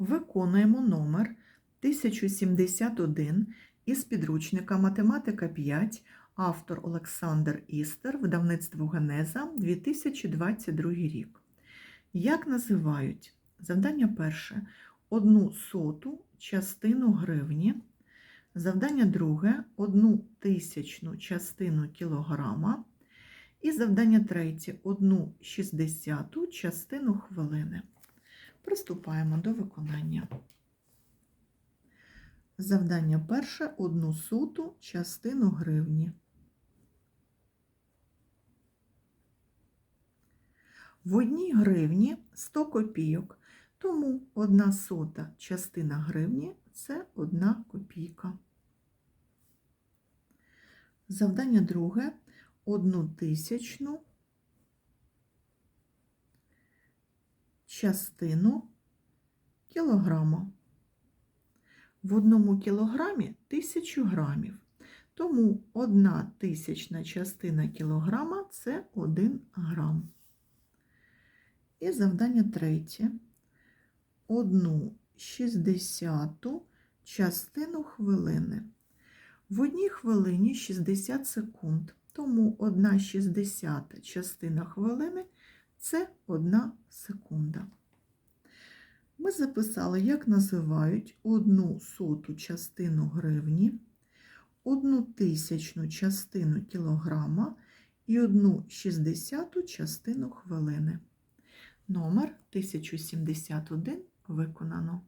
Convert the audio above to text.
Виконуємо номер 1071 із підручника Математика 5, автор Олександр Істер, видавництво Генеза, 2022 рік. Як називають? Завдання перше одну соту частину гривні. Завдання друге одну тисячну частину кілограма. І завдання третє одну шістдесяту частину хвилини. Приступаємо до виконання. Завдання перше одну соту частину гривні. В одній гривні 100 копійок, тому одна сота частина гривні це одна копійка. Завдання друге одну тисячну частину кілограма. В одному кілограмі тисячу грамів. Тому одна тисячна частина кілограма це 1 грам. І завдання третє. Одну шістдесяту частину хвилини. В одній хвилині 60 секунд. Тому 1 шістдесята частина хвилини це 1 секунда. Ми записали, як називають одну соту частину гривні, одну тисячну частину кілограма і одну шістдесяту частину хвилини. Номер 1071 виконано.